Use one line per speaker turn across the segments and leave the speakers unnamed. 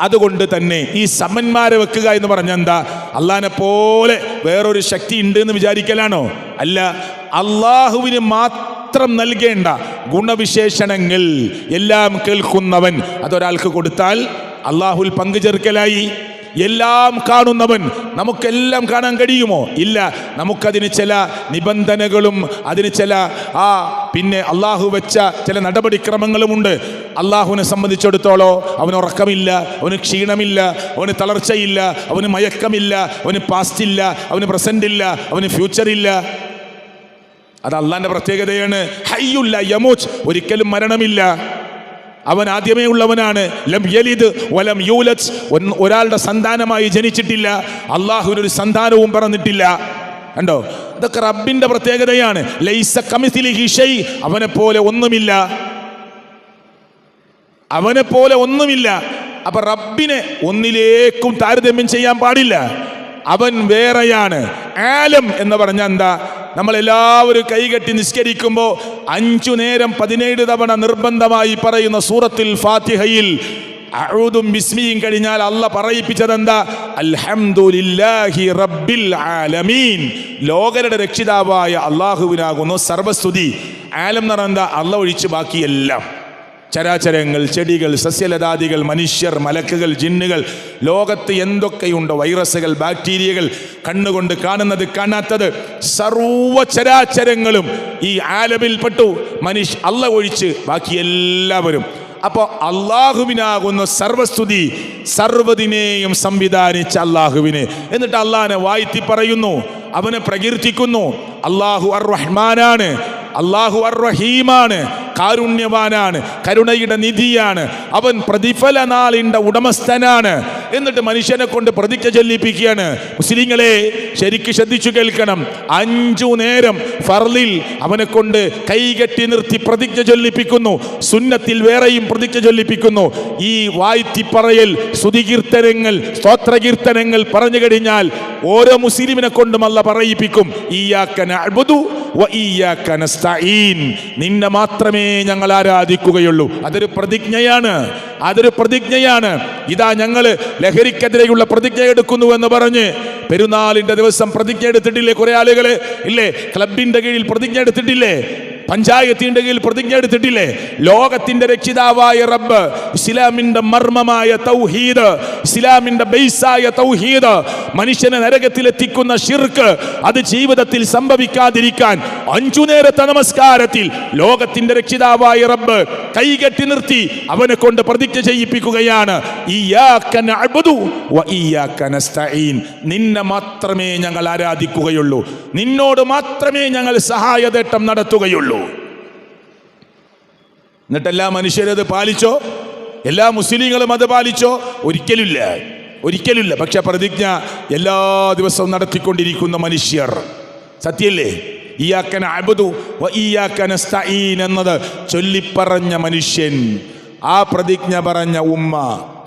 അതുകൊണ്ട് തന്നെ ഈ സമന്മാരെ വെക്കുക എന്ന് പറഞ്ഞ എന്താ? അള്ളഹാനെ പോലെ വേറൊരു ശക്തി ഉണ്ട് എന്ന് വിചാരിക്കലാണോ? അല്ല അള്ളാഹുവിന് മാത്രം നൽകേണ്ട ഗുണവിശേഷണങ്ങൾ എല്ലാം കേൾക്കുന്നവൻ അതൊരാൾക്ക് കൊടുത്താൽ അള്ളാഹുൽ പങ്കുചേർക്കലായി എല്ലാം കാണുന്നവൻ നമുക്കെല്ലാം കാണാൻ കഴിയുമോ? ഇല്ല. നമുക്കതിന് ചില നിബന്ധനകളും അതിന് ചില ആ പിന്നെ അള്ളാഹു വെച്ച ചില നടപടിക്രമങ്ങളുമുണ്ട്. അള്ളാഹുവിനെ സംബന്ധിച്ചിടത്തോളോ അവന് ഉറക്കമില്ല അവന് ക്ഷീണമില്ല അവന് തളർച്ചയില്ല അവന് മയക്കമില്ല അവന് പാസ്റ്റ് ഇല്ല അവന് പ്രസന്റ് ഇല്ല അവന് ഫ്യൂച്ചർ ഇല്ല. അത് അള്ളാന്റെ പ്രത്യേകതയാണ്. ഹയ്യുല്ല യമോച്ച് ഒരിക്കലും മരണമില്ല. അവൻ ആദ്യമേ ഉള്ളവനാണ്. ലം യലിദ് വലം യൂലത്ത് ഒരാളുടെ സന്താനമായി ജനിച്ചിട്ടില്ല. അള്ളാഹുവിനൊരു സന്താനവും പറഞ്ഞിട്ടില്ല. കണ്ടോ? ഇതൊക്കെ റബ്ബിന്റെ പ്രത്യേകതയാണ്. ലൈസ കമിസിലി അവനെ പോലെ ഒന്നുമില്ല. അവനെ പോലെ ഒന്നുമില്ല. അപ്പൊ റബ്ബിനെ ഒന്നിലേക്കും താരതമ്യം ചെയ്യാൻ പാടില്ല. അവൻ വേറെയാണ്. ആലം എന്ന് പറഞ്ഞ എന്താ? നമ്മൾ എല്ലാവരും കൈകെട്ടി നിസ്കരിക്കുമ്പോൾ അഞ്ചു നേരം പതിനേഴ് തവണ നിർബന്ധമായി പറയുന്ന സൂറത്തിൽ ഫാത്തിഹയിൽ അഴുതും ബിസ്മിയും കഴിഞ്ഞാൽ അല്ല പറയിപ്പിച്ചതെന്താ? അൽഹംദുലില്ലാഹി റബ്ബിൽ ആലമീൻ. ലോകരുടെ രക്ഷിതാവായ അള്ളാഹുവിനാകുന്നു സർവസ്തുതി. ആലം എന്ന് അല്ല ഒഴിച്ച് ബാക്കിയെല്ലാം. ചരാചരങ്ങൾ ചെടികൾ സസ്യലതാദികൾ മനുഷ്യർ മലക്കുകൾ ജിന്നുകൾ ലോകത്ത് എന്തൊക്കെയുണ്ടോ വൈറസുകൾ ബാക്ടീരിയകൾ കണ്ണുകൊണ്ട് കാണുന്നത് കാണാത്തത് സർവ ചരാചരങ്ങളും ഈ ആലമിൽപ്പെട്ടു മനുഷ്യ അല്ല ഒഴിച്ച് ബാക്കി എല്ലാവരും. അപ്പോൾ അള്ളാഹുവിനാകുന്ന സർവസ്തുതി സർവതിനെയും സംവിധാനിച്ച അള്ളാഹുവിനെ എന്നിട്ട് അള്ളാഹിനെ വാഴ്ത്തി പറയുന്നു അവനെ പ്രകീർത്തിക്കുന്നു. അള്ളാഹു അർ റഹ്മാനാണ് അള്ളാഹു അർ റഹീമാണ് കാരുണ്യവാനാണ് കരുണയുടെ നിധിയാണ് അവൻ പ്രതിഫല നാളിന്റെ ഉടമസ്ഥനാണ് എന്നിട്ട് മനുഷ്യനെ കൊണ്ട് പ്രതിജ്ഞ ചൊല്ലിപ്പിക്കുകയാണ്. മുസ്ലിങ്ങളെ ശരിക്ക് ശ്രദ്ധിച്ചു കേൾക്കണം. അഞ്ചു നേരം ഫർലിൽ അവനെ കൊണ്ട് കൈകെട്ടി നിർത്തി പ്രതിജ്ഞ ചൊല്ലിപ്പിക്കുന്നു. സുന്നത്തിൽ വേറെയും പ്രതിജ്ഞ ചൊല്ലിപ്പിക്കുന്നു. ഈ വായ്ത്തിപ്പറയൽ സ്തുതികീർത്തനങ്ങൾ സ്തോത്രകീർത്തനങ്ങൾ പറഞ്ഞു കഴിഞ്ഞാൽ ഓരോ മുസ്ലിമിനെ കൊണ്ടും അല്ല പറയിപ്പിക്കും. ഈയാക്ക ആക്കന നിന്നെ മാത്രമേ ഞങ്ങൾ ആരാധിക്കുകയുള്ളൂ. അതൊരു പ്രതിജ്ഞയാണ്. അതൊരു പ്രതിജ്ഞയാണ്. ഇതാ ഞങ്ങൾ ലഹരിക്കെതിരെയുള്ള പ്രതിജ്ഞ എടുക്കുന്നു എന്ന് പറഞ്ഞ് പെരുന്നാളിന്റെ ദിവസം പ്രതിജ്ഞ എടുത്തിട്ടില്ലേ കുറെ ആളുകൾ ഇല്ലേ? ക്ലബിന്റെ കീഴിൽ പ്രതിജ്ഞ എടുത്തിട്ടില്ലേ? പഞ്ചായത്തിന്റെ കീഴിൽ പ്രതിജ്ഞ എടുത്തിട്ടില്ലേ? ലോകത്തിന്റെ രക്ഷിതാവായ റബ്ബ് ഇസ്ലാമിന്റെ മർമ്മമായ തൗഹീദ് ഇസ്ലാമിന്റെ ബേസായ തൗഹീദ്. മനുഷ്യനെ നരകത്തിലെത്തിക്കുന്ന ഷിർക്ക് അത് ജീവിതത്തിൽ സംഭവിക്കാതിരിക്കാൻ അഞ്ചു നേരത്തെ നമസ്കാരത്തിൽ ലോകത്തിന്റെ രക്ഷിതാവായ റബ്ബ് കൈകെട്ടി നിർത്തി അവനെ കൊണ്ട് പ്രതിജ്ഞ ചെയ്യിപ്പിക്കുകയാണ്. നിന്നെ മാത്രമേ ഞങ്ങൾ ആരാധിക്കുകയുള്ളൂ. നിന്നോട് മാത്രമേ ഞങ്ങൾ സഹായതേട്ടം നടത്തുകയുള്ളൂ. എന്നിട്ട് എല്ലാ മനുഷ്യരത് പാലിച്ചോ? എല്ലാ മുസ്ലിങ്ങളും അത് പാലിച്ചോ? ഒരിക്കലുമില്ല. ഒരിക്കലുമില്ല. പക്ഷെ പ്രതിജ്ഞ എല്ലാ ദിവസവും നടത്തിക്കൊണ്ടിരിക്കുന്ന മനുഷ്യർ. സത്യല്ലേ? ഈയാക്കന അബുദു ഈയാക്കന സ്തഈൻ എന്നത് ചൊല്ലിപ്പറഞ്ഞ മനുഷ്യൻ. ആ പ്രതിജ്ഞ പറഞ്ഞ ഉമ്മ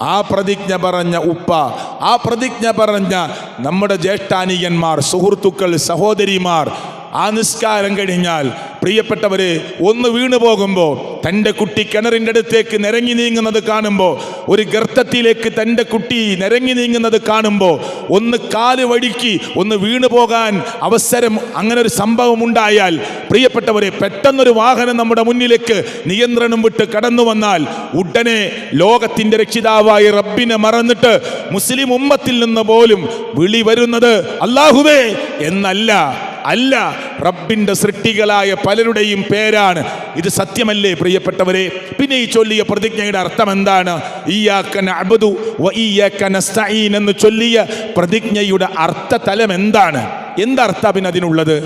ആ പ്രതിജ്ഞ പറഞ്ഞ ഉപ്പ ആ പ്രതിജ്ഞ പറഞ്ഞ നമ്മുടെ ജ്യേഷ്ഠാനികന്മാർ സുഹൃത്തുക്കൾ സഹോദരിമാർ ആ നിസ്കാരം കഴിഞ്ഞാൽ പ്രിയപ്പെട്ടവരെ ഒന്ന് വീണു പോകുമ്പോൾ തന്റെ കുട്ടി കിണറിന്റെ അടുത്തേക്ക് നിരങ്ങി നീങ്ങുന്നത് കാണുമ്പോൾ ഒരു ഗർത്തത്തിലേക്ക് തന്റെ കുട്ടി നിരങ്ങി നീങ്ങുന്നത് കാണുമ്പോൾ ഒന്ന് കാൽ വഴുക്കി ഒന്ന് വീണു പോകാൻ അവസരം അങ്ങനെ ഒരു സംഭവം ഉണ്ടായാൽ പ്രിയപ്പെട്ടവരെ പെട്ടെന്നൊരു വാഹനം നമ്മുടെ മുന്നിലേക്ക് നിയന്ത്രണം വിട്ട് കടന്നു വന്നാൽ ഉടനെ ലോകത്തിന്റെ രക്ഷിതാവായി റബ്ബിനെ മറന്നിട്ട് മുസ്ലിം ഉമ്മത്തിൽ നിന്ന് പോലും വിളി വരുന്നത് അല്ലാഹുവേ എന്നല്ല. അല്ല റബ്ബിന്റെ സൃഷ്ടികളായ പലരുടെയും പേരാണ്. ഇത് സത്യമല്ലേ പ്രിയപ്പെട്ടവരെ? പിന്നെ ഈ ചൊല്ലിയ പ്രതിജ്ഞയുടെ അർത്ഥം എന്താണ്? നസ്തഈൻ എന്ന് ചൊല്ലിയ പ്രതിജ്ഞയുടെ അർത്ഥ തലം എന്താണ്? എന്തർത്ഥ പിന്നെ അതിനുള്ളത്?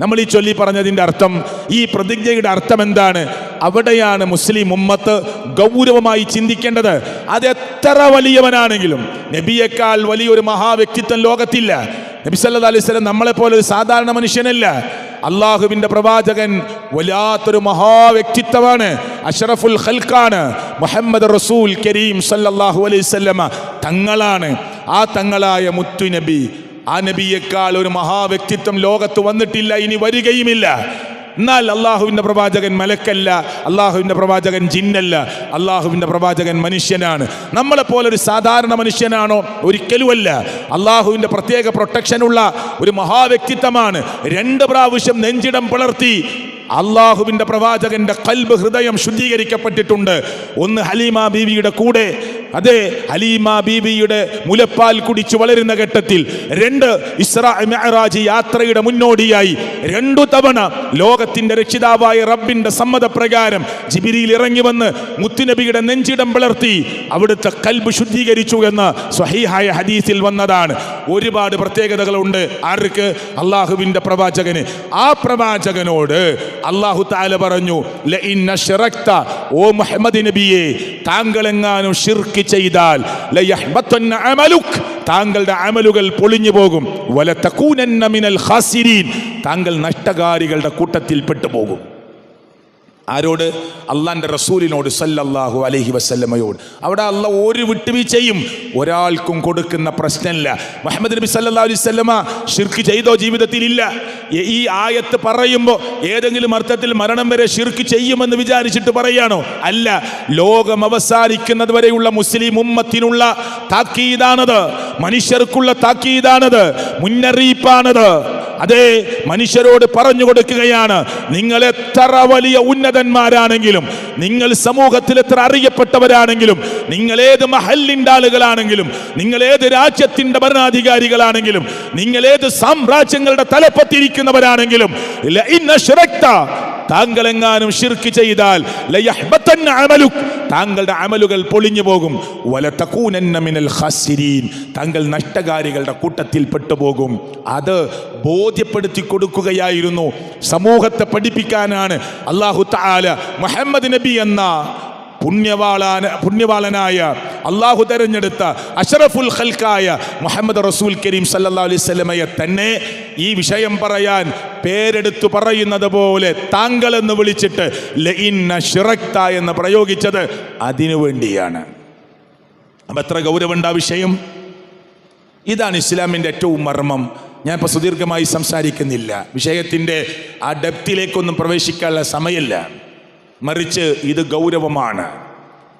നമ്മൾ ഈ ചൊല്ലി പറഞ്ഞതിന്റെ അർത്ഥം ഈ പ്രതിജ്ഞയുടെ അർത്ഥം എന്താണ്? അവിടെയാണ് മുസ്ലിം ഉമ്മത്ത് ഗൗരവമായി ചിന്തിക്കേണ്ടത്. അത് എത്ര വലിയവനാണെങ്കിലും നബിയേക്കാൾ വലിയൊരു മഹാവ്യക്തിത്വം ലോകത്തില്ല. നബി സല്ലല്ലാഹു അലൈഹി സ്വലം നമ്മളെ പോലെ ഒരു സാധാരണ മനുഷ്യനല്ല. അള്ളാഹുവിന്റെ പ്രവാചകൻ വല്ലാത്തൊരു മഹാവ്യക്തിത്വമാണ്. അഷറഫുൽ ഖൽക്കാണ് മുഹമ്മദ് റസൂൽ കരീം സല്ലാഹു അലൈഹി തങ്ങളാണ്. ആ തങ്ങളായ മുത്തു നബി ആ നബിയേക്കാൾ ഒരു മഹാവ്യക്തിത്വം ലോകത്ത് വന്നിട്ടില്ല ഇനി വരികയുമില്ല. എന്നാൽ അള്ളാഹുവിന്റെ പ്രവാചകൻ മലക്കല്ല അള്ളാഹുവിന്റെ പ്രവാചകൻ ജിന്നല്ല അള്ളാഹുവിന്റെ പ്രവാചകൻ മനുഷ്യനാണ്. നമ്മളെപ്പോലെ ഒരു സാധാരണ മനുഷ്യനാണോ? ഒരിക്കലുമല്ല. അള്ളാഹുവിന്റെ പ്രത്യേക പ്രൊട്ടക്ഷനുള്ള ഒരു മഹാവ്യക്തിത്വമാണ്. രണ്ട് പ്രാവശ്യം നെഞ്ചിടം പിളർത്തി അള്ളാഹുവിന്റെ പ്രവാചകന്റെ കൽബ് ഹൃദയം ശുദ്ധീകരിക്കപ്പെട്ടിട്ടുണ്ട്. ഒന്ന് ഹലീമ ബീവിയുടെ കൂടെ അതെ ഹലീമ ബീവിയുടെ മുലപ്പാൽ കുടിച്ചു വളരുന്ന ഘട്ടത്തിൽ രണ്ട് ഇസ്രാജ് യാത്രയുടെ മുന്നോടിയായി രണ്ടു തവണ ലോകത്തിന്റെ രക്ഷിതാവായ റബ്ബിന്റെ സമ്മതപ്രകാരം ജിബിരിയിൽ ഇറങ്ങി വന്ന് മുത്തുനബിയുടെ നെഞ്ചിടം പിളർത്തി അവിടുത്തെ കൽബ് ശുദ്ധീകരിച്ചു എന്ന് സ്വഹീഹായ ഹദീസിൽ വന്നതാണ്. ഒരുപാട് പ്രത്യേകതകളുണ്ട്. ആർക്ക്? അള്ളാഹുവിന്റെ പ്രവാചകന്. ആ പ്രവാചകനോട് അള്ളാഹു താല പറഞ്ഞു "ലഇൻ അശ്റക്ത, ഓ മുഹമ്മദ് നബിയെ താങ്കൾ എങ്ങാനും ഷിർക്ക് ചെയ്താൽ താങ്കളുടെ അമലുകൾ പൊളിഞ്ഞു പോകും. വലതകൂനന്ന മിനൽ ഖാസിരീൻ താങ്കൾ നഷ്ടകാരികളുടെ കൂട്ടത്തിൽ പെട്ടുപോകും. ആരോട്? അള്ളാന്റെ റസൂലിനോട് സല്ലല്ലാഹു അലഹി വസല്ലമയോട്. അവിടെ അല്ല ഒരു വിട്ടുവീഴ്ചയും ഒരാൾക്കും കൊടുക്കുന്ന പ്രശ്നമില്ല. മുഹമ്മദ് നബി സല്ലാ അലൈഹി വസല്ലമ ഷിർക്ക് ചെയ്തോ ജീവിതത്തിൽ ഇല്ല ഈ- ആയത്ത് പറയുമ്പോൾ ഏതെങ്കിലും അർത്ഥത്തിൽ മരണം വരെ ഷിർക്ക് ചെയ്യുമെന്ന് വിചാരിച്ചിട്ട് പറയാണോ. അല്ല ലോകം അവസാനിക്കുന്നത് വരെയുള്ള മുസ്ലിം ഉമ്മത്തിനുള്ള താക്കീതാണത്. മനുഷ്യർക്കുള്ള താക്കീതാണത്. മുന്നറിയിപ്പാണത്. അതെ മനുഷ്യരോട് പറഞ്ഞു കൊടുക്കുകയാണ്. നിങ്ങൾ എത്ര വലിയ ഉന്നതന്മാരാണെങ്കിലും നിങ്ങൾ സമൂഹത്തിൽ എത്ര അറിയപ്പെട്ടവരാണെങ്കിലും നിങ്ങൾ ഏത് മഹല്ലിന്റെ ആളുകളാണെങ്കിലും നിങ്ങൾ ഏത് രാജ്യത്തിന്റെ ഭരണാധികാരികളാണെങ്കിലും നിങ്ങൾ ഏത് സാമ്രാജ്യങ്ങളുടെ തലപ്പത്തിരിക്കുന്നവരാണെങ്കിലും താങ്കൾ എങ്ങാനും ഷിർക്ക് ചെയ്താൽ താങ്കളുടെ അമലുകൾ പൊളിഞ്ഞു പോകും. മിനൽ ഖാസിരീൻ. താങ്കൾ നഷ്ടകാരികളുടെ കൂട്ടത്തിൽ പെട്ടുപോകും അത് ബോധ്യപ്പെടുത്തി കൊടുക്കുകയായിരുന്നു. സമൂഹത്തെ പഠിപ്പിക്കാനാണ് അള്ളാഹു താല മുഹമ്മദ് നബി എന്ന പുണ്യവാളാന പുണ്യവാളനായ അള്ളാഹു തെരഞ്ഞെടുത്ത അഷറഫുൽ ഖൽക്കായ മുഹമ്മദ് റസൂൽ കരീം സല്ലാ അലൈഹി സ്വലമയെ തന്നെ ഈ വിഷയം പറയാൻ പേരെടുത്തു പറയുന്നത് പോലെ താങ്കൾ എന്ന് വിളിച്ചിട്ട് ലഇന്ന എന്ന് പ്രയോഗിച്ചത് അതിനു വേണ്ടിയാണ്. അപ്പം എത്ര ഗൗരവമുണ്ട് ആ വിഷയം? ഇതാണ് ഇസ്ലാമിന്റെ ഏറ്റവും മർമ്മം. ഞാൻ ഇപ്പോൾ സുദീർഘമായി സംസാരിക്കുന്നില്ല. വിഷയത്തിന്റെ ആ ഡെപ്തിലേക്കൊന്നും പ്രവേശിക്കാനുള്ള സമയമില്ല. മറിച്ച് ഇത് ഗൗരവമാണ്.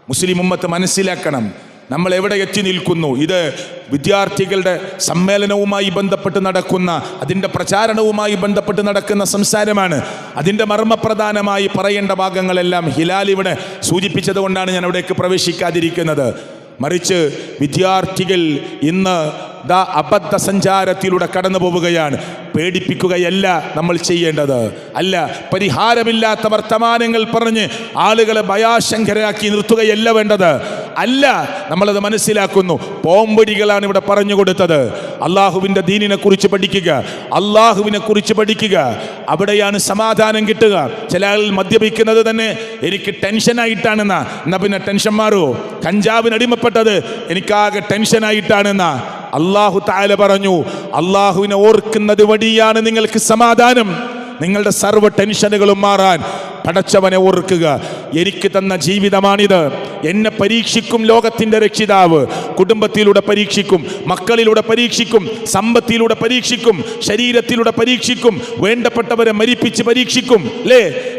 മുസ്ലിം ഉമ്മത്ത് മനസ്സിലാക്കണം. നമ്മൾ എവിടെ എത്തി നിൽക്കുന്നു? ഇത് വിദ്യാർത്ഥികളുടെ സമ്മേളനവുമായി ബന്ധപ്പെട്ട് നടക്കുന്ന അതിന്റെ പ്രചാരണവുമായി ബന്ധപ്പെട്ട് നടക്കുന്ന സംസാരമാണ്. അതിന്റെ മർമ്മപ്രധാനമായി പറയേണ്ട ഭാഗങ്ങളെല്ലാം ഹിലാൽ ഇവിടെ സൂചിപ്പിച്ചത് കൊണ്ടാണ് ഞാൻ അവിടേക്ക് പ്രവേശിക്കാതിരിക്കുന്നത്. മറിച്ച് വിദ്യാർത്ഥികൾ ഇന്ന് ദാ അബദ്ധ സഞ്ചാരത്തിലൂടെ കടന്നു പോവുകയാണ് പേടിപ്പിക്കുകയല്ല നമ്മൾ ചെയ്യേണ്ടത്. അല്ല പരിഹാരമില്ലാത്ത വർത്തമാനങ്ങൾ പറഞ്ഞ് ആളുകളെ ഭയാശങ്കരാക്കി നിർത്തുകയല്ല വേണ്ടത്. അല്ല നമ്മളത് മനസ്സിലാക്കുന്നു. പോംപടികളാണ് ഇവിടെ പറഞ്ഞു കൊടുത്തത്. അള്ളാഹുവിന്റെ ദീനിനെ കുറിച്ച് പഠിക്കുക. അള്ളാഹുവിനെ കുറിച്ച് പഠിക്കുക. അവിടെയാണ് സമാധാനം കിട്ടുക. ചില ആൾ മദ്യപിക്കുന്നത് തന്നെ എനിക്ക് ടെൻഷനായിട്ടാണെന്നാ എന്നാ പിന്നെ ടെൻഷൻ മാറുമോ കഞ്ചാവിന് അടിമപ്പെട്ടത് എനിക്കാകെ ടെൻഷനായിട്ടാണെന്നാ അള്ളാഹു താല പറഞ്ഞു അള്ളാഹുവിനെ ഓർക്കുന്നത് വഴിയാണ് നിങ്ങൾക്ക് സമാധാനം. നിങ്ങളുടെ സർവ ടെൻഷനുകളും മാറാൻ. പടച്ചവനെ ഓർക്കുക. എനിക്ക് തന്ന ജീവിതമാണിത്. എന്നെ പരീക്ഷിക്കും ലോകത്തിന്റെ രക്ഷിതാവ്. കുടുംബത്തിലൂടെ പരീക്ഷിക്കും മക്കളിലൂടെ പരീക്ഷിക്കും സമ്പത്തിലൂടെ പരീക്ഷിക്കും ശരീരത്തിലൂടെ പരീക്ഷിക്കും വേണ്ടപ്പെട്ടവരെ മരിപ്പിച്ച് പരീക്ഷിക്കും. ലേ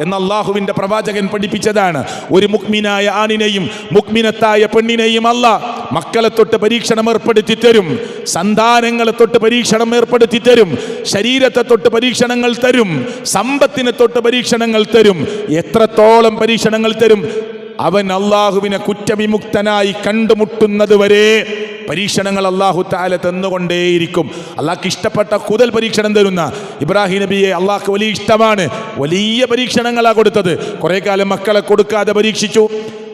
എന്ന പ്രവാചകൻ പഠിപ്പിച്ചതാണ്. ഒരു മുക്മിനായ ആണിനെയും മുക്മിനത്തായ പെണ്ണിനെയും അല്ല മക്കളെ തൊട്ട് പരീക്ഷണം ഏർപ്പെടുത്തി തരും. സന്താനങ്ങളെ തൊട്ട് പരീക്ഷണം ഏർപ്പെടുത്തി തരും. ശരീരത്തെ തൊട്ട് പരീക്ഷണങ്ങൾ തരും. സമ്പത്തിനെ തൊട്ട് പരീക്ഷണങ്ങൾ തരും. എത്രത്തോളം പരീക്ഷണങ്ങൾ തരും. അവൻ അള്ളാഹുവിനെ കുറ്റവിമുക്തനായി കണ്ടുമുട്ടുന്നത് വരെ പരീക്ഷണങ്ങൾ അള്ളാഹു താല തന്നുകൊണ്ടേയിരിക്കും. അള്ളാഹ്ക്ക് ഇഷ്ടപ്പെട്ട കൂടുതൽ പരീക്ഷണം തരുന്ന ഇബ്രാഹിം നബിയെ അള്ളാഹ്ക്ക് വലിയ ഇഷ്ടമാണ്. വലിയ പരീക്ഷണങ്ങളാണ് കൊടുത്തത്. കുറേ കാലം മക്കളെ കൊടുക്കാതെ പരീക്ഷിച്ചു.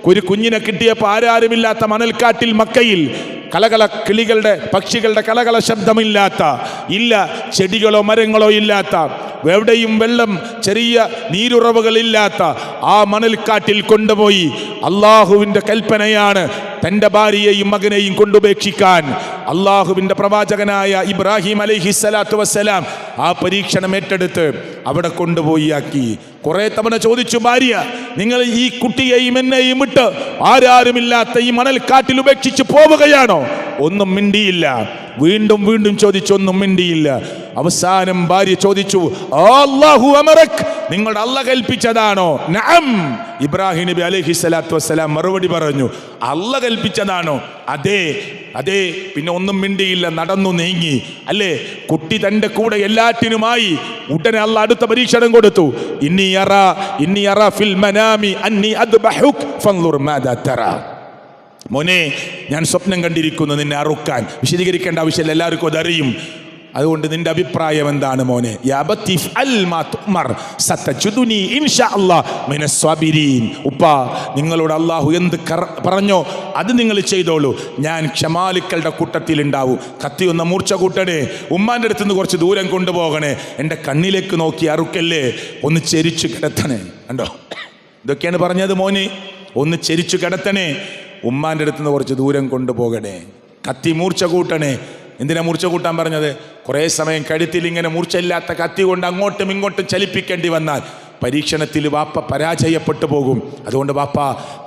ഒരു കുഞ്ഞിനെ കിട്ടിയപ്പോൾ ആരാരുമില്ലാത്ത മണൽക്കാട്ടിൽ മക്കയിൽ കലകല കിളികളുടെ പക്ഷികളുടെ കലകല ശബ്ദമില്ലാത്ത ഇല്ല ചെടികളോ മരങ്ങളോ ഇല്ലാത്ത എവിടെയും വെള്ളം ചെറിയ നീരുറവുകളില്ലാത്ത ആ മണൽക്കാട്ടിൽ കൊണ്ടുപോയി അള്ളാഹുവിന്റെ കൽപ്പനയാണ് തന്റെ ഭാര്യയെയും മകനെയും കൊണ്ടുപേക്ഷിക്കാൻ അള്ളാഹുവിന്റെ പ്രവാചകനായ ഇബ്രാഹിം അലൈഹി സ്വലാത്തു വസ്സലാം ആ പരീക്ഷണം ഏറ്റെടുത്ത് അവിടെ കൊണ്ടുപോയി ആക്കി. കുറെ തവണ ചോദിച്ചു ഭാര്യ നിങ്ങൾ ഈ കുട്ടിയെയും എന്നെയും വിട്ട് ആരാരുമില്ലാത്ത ഈ മണൽക്കാട്ടിൽ ഉപേക്ഷിച്ച് പോവുകയാണോ? ഒന്നും മിണ്ടിയില്ല. വീണ്ടും വീണ്ടും ചോദിച്ചു ഒന്നും മിണ്ടിയില്ല. അവസാനം ഭാര്യ ചോദിച്ചു അമറക് നിങ്ങളുടെ അള്ള കൽപ്പിച്ചതാണോ? നഅം ഇബ്രാഹിം നബി അലൈഹി സ്വലാത്തു വസ്സലാം മറുപടി പറഞ്ഞു അള്ള കൽപ്പിച്ചതാണോ? അതെ അതെ പിന്നെ ഒന്നും മിണ്ടിയില്ല നടന്നു നീങ്ങി. അല്ലേ? കുട്ടി തന്റെ കൂടെ എല്ലാറ്റിനുമായി ഉടനെ അള്ള അടുത്ത പരീക്ഷണം കൊടുത്തു. ഇന്നി അറ ഇന്നി അറ ഫിൽ മനാമി അന്നി മാദാ തറാ. മോനെ ഞാൻ സ്വപ്നം കണ്ടിരിക്കുന്നു നിന്നെ അറുക്കാൻ. വിശദീകരിക്കേണ്ട ആവശ്യമില്ല എല്ലാവർക്കും അതറിയും. അതുകൊണ്ട് നിന്റെ അഭിപ്രായം എന്താണ് മോനെ? ഉപ്പ നിങ്ങളോട് അള്ളാഹു എന്ത് പറഞ്ഞോ? അത് നിങ്ങൾ ചെയ്തോളൂ. ഞാൻ ക്ഷമാലുക്കളുടെ കൂട്ടത്തിൽ ഉണ്ടാവും കത്തി ഒന്ന് മൂർച്ച കൂട്ടണേ. ഉമ്മാന്റെ അടുത്ത് നിന്ന് കുറച്ച് ദൂരം കൊണ്ടുപോകണേ. എന്റെ കണ്ണിലേക്ക് നോക്കി അറുക്കല്ലേ? ഒന്ന് ചെരിച്ചു കിടത്തണേ. കണ്ടോ? ഇതൊക്കെയാണ് പറഞ്ഞത് മോനെ. ഒന്ന് ചെരിച്ചു കിടത്തണേ. ഉമ്മാന്റെ അടുത്ത് നിന്ന് കുറച്ച് ദൂരം കൊണ്ടുപോകണേ. കത്തി മൂർച്ച കൂട്ടണേ. എന്തിനാ മൂർച്ച കൂട്ടാൻ പറഞ്ഞത്? കുറേ സമയം കഴുത്തിൽ ഇങ്ങനെ മൂർച്ചയില്ലാത്ത കത്തി കൊണ്ട് അങ്ങോട്ടും ഇങ്ങോട്ടും ചലിപ്പിക്കേണ്ടി വന്നാൽ പരീക്ഷണത്തിൽ വാപ്പ പരാജയപ്പെട്ടു പോകും. അതുകൊണ്ട് വാപ്പ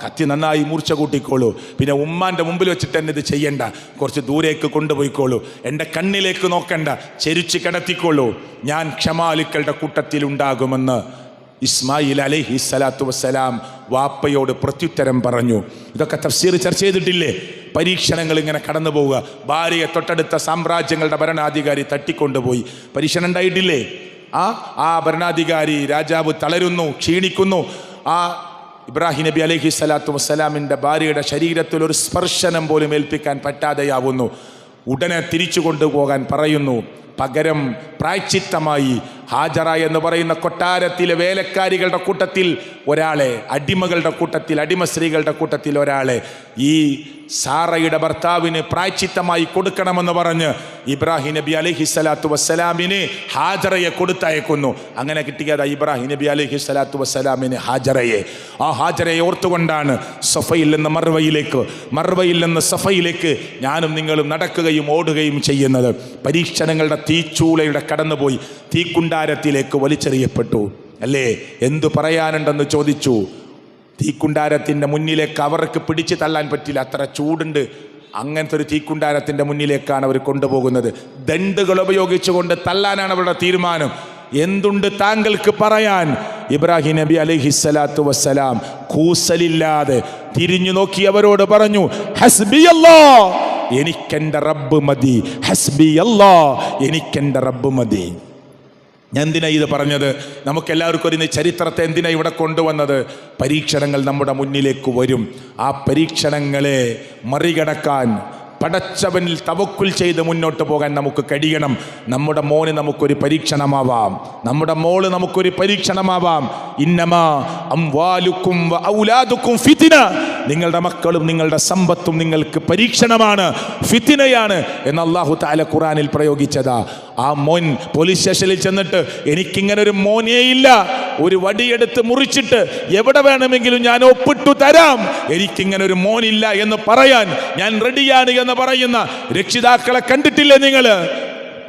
കത്തി നന്നായി മൂർച്ച കൂട്ടിക്കോളൂ. പിന്നെ ഉമ്മാന്റെ മുമ്പിൽ വെച്ചിട്ട് തന്നെ ഇത് ചെയ്യണ്ട. കുറച്ച് ദൂരേക്ക് കൊണ്ടുപോയിക്കോളൂ. എന്റെ കണ്ണിലേക്ക് നോക്കണ്ട. ചെരിച്ച് കിടത്തിക്കോളൂ. ഞാൻ ക്ഷമാലുക്കളുടെ കൂട്ടത്തിൽ ഉണ്ടാകുമെന്ന് ഇസ്മായിൽ അലൈഹി സ്വലാത്തു വസ്സലാം വാപ്പയോട് പ്രത്യുത്തരം പറഞ്ഞു. ഇതൊക്കെ തഫ്സീർ ചർച്ച ചെയ്തിട്ടില്ലേ? പരീക്ഷണങ്ങൾ ഇങ്ങനെ കടന്നു പോവുക. ഭാര്യയെ തൊട്ടടുത്ത സാമ്രാജ്യങ്ങളുടെ ഭരണാധികാരി തട്ടിക്കൊണ്ടുപോയി. പരീക്ഷണം ഉണ്ടായിട്ടില്ലേ? ആ ആ ഭരണാധികാരി രാജാവ് തളരുന്നു ക്ഷീണിക്കുന്നു. ആ ഇബ്രാഹിം നബി അലഹി സ്വലാത്തു വസ്സലാമിന്റെ ഭാര്യയുടെ ശരീരത്തിൽ ഒരു സ്പർശനം പോലും ഏൽപ്പിക്കാൻ പറ്റാതെയാവുന്നു. ഉടനെ തിരിച്ചു കൊണ്ടുപോകാൻ പറയുന്നു. പകരം പ്രായച്ചിത്തമായി ഹാജറ എന്ന് പറയുന്ന കൊട്ടാരത്തിലെ വേലക്കാരികളുടെ കൂട്ടത്തിൽ ഒരാളെ അടിമകളുടെ കൂട്ടത്തിൽ അടിമ സ്ത്രീകളുടെ കൂട്ടത്തിൽ ഒരാളെ ഈ സാറയുടെ ഭർത്താവിന് പ്രായച്ചിത്തമായി കൊടുക്കണമെന്ന് പറഞ്ഞ് ഇബ്രാഹിം നബി അലഹി സ്വലാത്തു വസ്സലാമിന് ഹാജറയെ കൊടുത്തയക്കുന്നു. അങ്ങനെ കിട്ടിയത് ഇബ്രാഹിം നബി അലഹി സ്വലാത്തു വസ്സലാമിന് ഹാജറയെ. ആ ഹാജറയെ ഓർത്തുകൊണ്ടാണ് സഫയിൽ നിന്ന് മർവയിലേക്ക് മർവയിൽ നിന്ന് സഫയിലേക്ക് ഞാനും നിങ്ങളും നടക്കുകയും ഓടുകയും ചെയ്യുന്നത്. പരീക്ഷണങ്ങളുടെ തീച്ചൂളയുടെ കടന്നുപോയി. തീക്കുണ്ടാരത്തിലേക്ക് വലിച്ചെറിയപ്പെട്ടു. അല്ലേ? എന്തു പറയാനുണ്ടെന്ന് ചോദിച്ചു. തീക്കുണ്ടാരത്തിന്റെ മുന്നിലേക്ക് അവർക്ക് പിടിച്ചു തള്ളാൻ പറ്റില്ല. അത്ര ചൂടുണ്ട്. അങ്ങനത്തെ ഒരു തീക്കുണ്ടാരത്തിന്റെ മുന്നിലേക്കാണ് അവർ കൊണ്ടുപോകുന്നത്. ദണ്ടുകൾ ഉപയോഗിച്ചുകൊണ്ട് തള്ളാനാണ് അവരുടെ തീരുമാനം. എന്തുണ്ട് താങ്കൾക്ക് പറയാൻ? ഇബ്രാഹിം നബി അലഹി സ്വലാത്തു വസ്സലാം കൂസലില്ലാതെ തിരിഞ്ഞു നോക്കി അവരോട് പറഞ്ഞു ഹസ്ബി അല്ലോ എനിക്കെന്റെ റബ്ബ് മതി. ഹസ്ബി അല്ലോ എനിക്കെന്റെ റബ്ബ് മതി. ഞാൻ എന്തിനാ ഇത് പറഞ്ഞത്? നമുക്കെല്ലാവർക്കും ഒരു ചരിത്രത്തെ എന്തിനാ ഇവിടെ കൊണ്ടുവന്നത്? പരീക്ഷണങ്ങൾ നമ്മുടെ മുന്നിലേക്ക് വരും. ആ പരീക്ഷണങ്ങളെ മറികടക്കാൻ പടച്ചവനിൽ തവക്കുൽ ചെയ്ത് മുന്നോട്ട് പോകാൻ നമുക്ക് കഴിയണം. നമ്മുടെ മോന് നമുക്കൊരു പരീക്ഷണമാവാം. നമ്മുടെ മോൾ നമുക്കൊരു പരീക്ഷണമാവാം. ഇന്നമാ അംവാലുക്കും ഔലാദുക്കും ഫിത്തിന. നിങ്ങളുടെ മക്കളും നിങ്ങളുടെ സമ്പത്തും നിങ്ങൾക്ക് പരീക്ഷണമാണ് ഫിത്തിനയാണ് എന്ന് അള്ളാഹു താല ഖുറാനിൽ പ്രയോഗിച്ചതാ. ആ മോൻ പോലീസ് സ്റ്റേഷനിൽ ചെന്നിട്ട് എനിക്കിങ്ങനെ ഒരു മോനേ ഇല്ല ഒരു വടിയെടുത്ത് മുറിച്ചിട്ട് എവിടെ വേണമെങ്കിലും ഞാൻ ഒപ്പിട്ടു തരാം. എനിക്കിങ്ങനെ ഒരു മോനില്ല എന്ന് പറയാൻ ഞാൻ റെഡിയാണ് എന്ന് പറയുന്ന രക്ഷിതാക്കളെ കണ്ടിട്ടില്ലേ നിങ്ങൾ?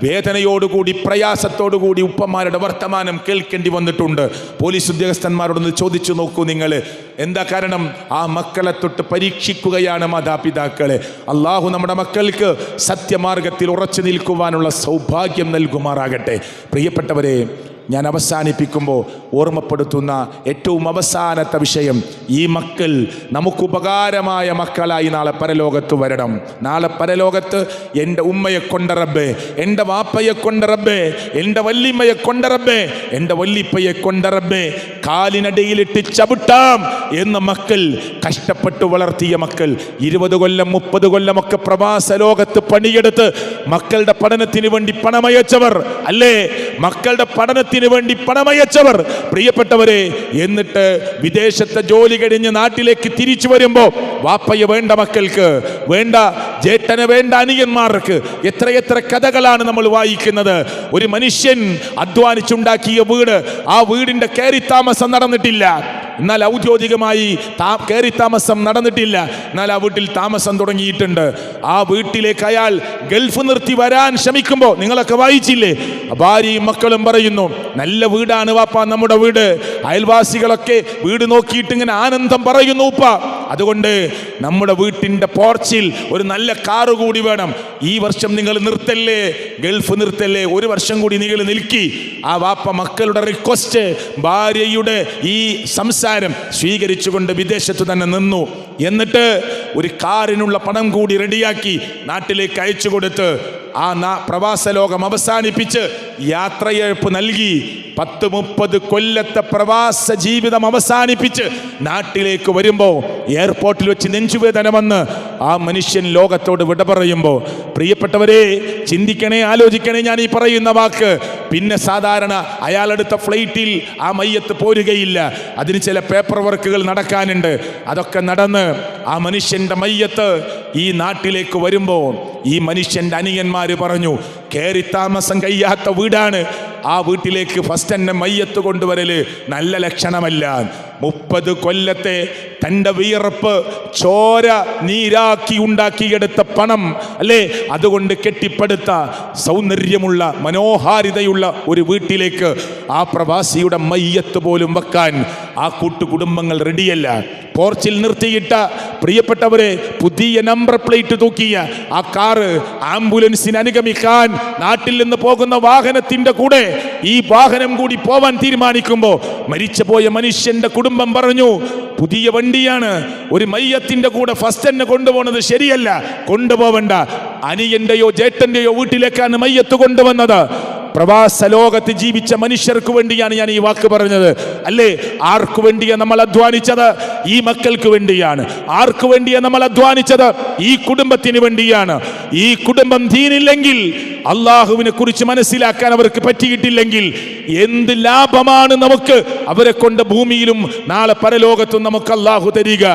വേദനയോടുകൂടി പ്രയാസത്തോടുകൂടി ഉപ്പമാരുടെ വർത്തമാനം കേൾക്കേണ്ടി വന്നിട്ടുണ്ട്. പോലീസ് ഉദ്യോഗസ്ഥന്മാരോടൊന്ന് ചോദിച്ചു നോക്കൂ നിങ്ങൾ. എന്താ കാരണം? ആ മക്കളെ തൊട്ട് പരീക്ഷിക്കുകയാണ് മാതാപിതാക്കളെ. അള്ളാഹു നമ്മുടെ മക്കൾക്ക് സത്യമാർഗത്തിൽ ഉറച്ചു നിൽക്കുവാനുള്ള സൗഭാഗ്യം നൽകുമാറാകട്ടെ. പ്രിയപ്പെട്ടവരെ ഞാൻ അവസാനിപ്പിക്കുമ്പോൾ ഓർമ്മപ്പെടുത്തുന്ന ഏറ്റവും അവസാനത്തെ വിഷയം ഈ മക്കൾ നമുക്ക് ഉപകാരമായ മക്കളായി നാളെ പരലോകത്ത് വരണം. നാളെ പരലോകത്ത് എന്റെ ഉമ്മയെ കൊണ്ടറബേ എന്റെ വാപ്പയെ കൊണ്ടറബേ എന്റെ വല്ലിമ്മയെ കൊണ്ടറബേ എന്റെ വല്ലിപ്പയെ കൊണ്ടറബേ കാലിനടിയിലിട്ട് ചവിട്ടാം എന്ന മക്കൾ കഷ്ടപ്പെട്ട് വളർത്തിയ മക്കൾ ഇരുപത് കൊല്ലം മുപ്പത് കൊല്ലമൊക്കെ പ്രവാസ ലോകത്ത് പണിയെടുത്ത് മക്കളുടെ പഠനത്തിന് വേണ്ടി പണമയച്ചവർ അല്ലേ? മക്കളുടെ പഠനത്തിന് വേണ്ടി പണമയച്ചവർ. പ്രിയപ്പെട്ടവരെ എന്നിട്ട് വിദേശത്തെ ജോലി കഴിഞ്ഞ് നാട്ടിലേക്ക് തിരിച്ചു വരുമ്പോൾ വാപ്പയെ വേണ്ട മക്കൾക്ക് വേണ്ട ജേട്ടന് വേണ്ട അനിയന്മാർക്ക് എത്രയെത്ര കഥകളാണ് നമ്മൾ വായിക്കുന്നത്. ഒരു മനുഷ്യൻ അധ്വാനിച്ചുണ്ടാക്കിയ വീട് ആ വീടിന്റെ കയറി താമസം നടന്നിട്ടില്ല. എന്നാൽ ഔദ്യോഗികമായി താ കയറി താമസം നടന്നിട്ടില്ല. എന്നാൽ ആ വീട്ടിൽ താമസം തുടങ്ങിയിട്ടുണ്ട്. ആ വീട്ടിലേക്ക് അയാൾ ഗൾഫ് നിർത്തി വരാൻ ശ്രമിക്കുമ്പോൾ നിങ്ങളൊക്കെ വായിച്ചില്ലേ? ഭാര്യയും മക്കളും പറയുന്നു നല്ല വീടാണ് വാപ്പ നമ്മുടെ വീട്. അയൽവാസികളൊക്കെ വീട് നോക്കിയിട്ട് ഇങ്ങനെ ആനന്ദം പറയുന്നു ഉപ്പ അതുകൊണ്ട് നമ്മുടെ വീട്ടിന്റെ പോർച്ചിൽ ഒരു നല്ല കാറ് കൂടി വേണം. ഈ വർഷം നിങ്ങൾ നിർത്തല്ലേ? ഗൾഫ് നിർത്തല്ലേ? ഒരു വർഷം കൂടി നിങ്ങൾ നിൽക്കി. ആ വാപ്പ മക്കളുടെ റിക്വസ്റ്റ് ഭാര്യയുടെ ഈ സംസാരം സ്വീകരിച്ചുകൊണ്ട് വിദേശത്ത് തന്നെ നിന്നു. എന്നിട്ട് ഒരു കാറിനുള്ള പണം കൂടി റെഡിയാക്കി നാട്ടിലേക്ക് അയച്ചു കൊടുത്ത് ആ നാ- പ്രവാസ ലോകം അവസാനിപ്പിച്ച് യാത്രയയപ്പ് നൽകി പത്ത് മുപ്പത് കൊല്ലത്തെ പ്രവാസ ജീവിതം അവസാനിപ്പിച്ച് നാട്ടിലേക്ക് വരുമ്പോൾ എയർപോർട്ടിൽ വെച്ച് നെഞ്ചുവേദന വന്ന് ആ മനുഷ്യൻ ലോകത്തോട് വിട പറയുമ്പോൾ പ്രിയപ്പെട്ടവരെ ചിന്തിക്കണേ ആലോചിക്കണേ ഞാൻ ഈ പറയുന്ന വാക്ക്. പിന്നെ സാധാരണ അയാളെടുത്ത ഫ്ലൈറ്റിൽ ആ മയ്യത്ത് പോരുകയില്ല. അതിന് ചില പേപ്പർ വർക്കുകൾ നടക്കാനുണ്ട്. അതൊക്കെ നടന്ന് ആ മനുഷ്യന്റെ മയ്യത്ത് ഈ നാട്ടിലേക്ക് വരുമ്പോൾ ഈ മനുഷ്യന്റെ അനിയന്മാര് പറഞ്ഞു കയറി താമസം കഴിയാത്ത വീടാണ് ആ വീട്ടിലേക്ക് ഫസ്റ്റ് തന്നെ മയ്യത്ത് കൊണ്ടുവരൽ നല്ല ലക്ഷണമല്ല. മുപ്പത് കൊല്ലത്തെ തന്റെ വിയർപ്പ് ചോര നീരാക്കി ഉണ്ടാക്കിയെടുത്ത പണം അല്ലേ? അതുകൊണ്ട് കെട്ടിപ്പടുത്ത സൗന്ദര്യമുള്ള മനോഹാരിതയുള്ള ഒരു വീട്ടിലേക്ക് ആ പ്രവാസിയുടെ മയ്യത്ത് പോലും വെക്കാൻ ആ കൂട്ടുകുടുംബങ്ങൾ റെഡിയല്ല പോർച്ചിൽ നിർത്തിയിട്ട പ്രിയപ്പെട്ടവരെ പുതിയ നമ്പർ പ്ലേറ്റ് തൂക്കിയ ആ കാറ് ആംബുലൻസിന് അനുഗമിക്കാൻ നാട്ടിൽ നിന്ന് പോകുന്ന വാഹനത്തിന്റെ കൂടെ ഈ വാഹനം കൂടി പോവാൻ തീരുമാനിക്കുമ്പോൾ മരിച്ചുപോയ മനുഷ്യന്റെ കുടുംബം പറഞ്ഞു പുതിയ വണ്ടിയാണ്. ഒരു മയ്യത്തിന്റെ കൂടെ ഫസ്റ്റ് തന്നെ കൊണ്ടുപോകുന്നത് ശരിയല്ല. കൊണ്ടുപോവണ്ട. അനിയന്റെയോ ജേട്ടന്റെയോ വീട്ടിലേക്കാണ് മയ്യത്ത് കൊണ്ടുവന്നത്. പ്രവാസ ലോകത്ത് ജീവിച്ച മനുഷ്യർക്ക് വേണ്ടിയാണ് ഞാൻ ഈ വാക്ക് പറഞ്ഞത്. അല്ലേ? ആർക്കു വേണ്ടിയാണ് നമ്മൾ അധ്വാനിച്ചത്? ഈ മക്കൾക്ക് വേണ്ടിയാണ്. ആർക്കു വേണ്ടിയാണ് നമ്മൾ അധ്വാനിച്ചത്? ഈ കുടുംബത്തിന് വേണ്ടിയാണ്. ഈ കുടുംബം തീനില്ലെങ്കിൽ അള്ളാഹുവിനെ കുറിച്ച് മനസ്സിലാക്കാൻ അവർക്ക് പറ്റിയിട്ടില്ലെങ്കിൽ എന്ത് ലാഭമാണ് നമുക്ക് അവരെ കൊണ്ട് ഭൂമിയിലും നാളെ പരലോകത്തും നമുക്ക് അള്ളാഹു തരിക.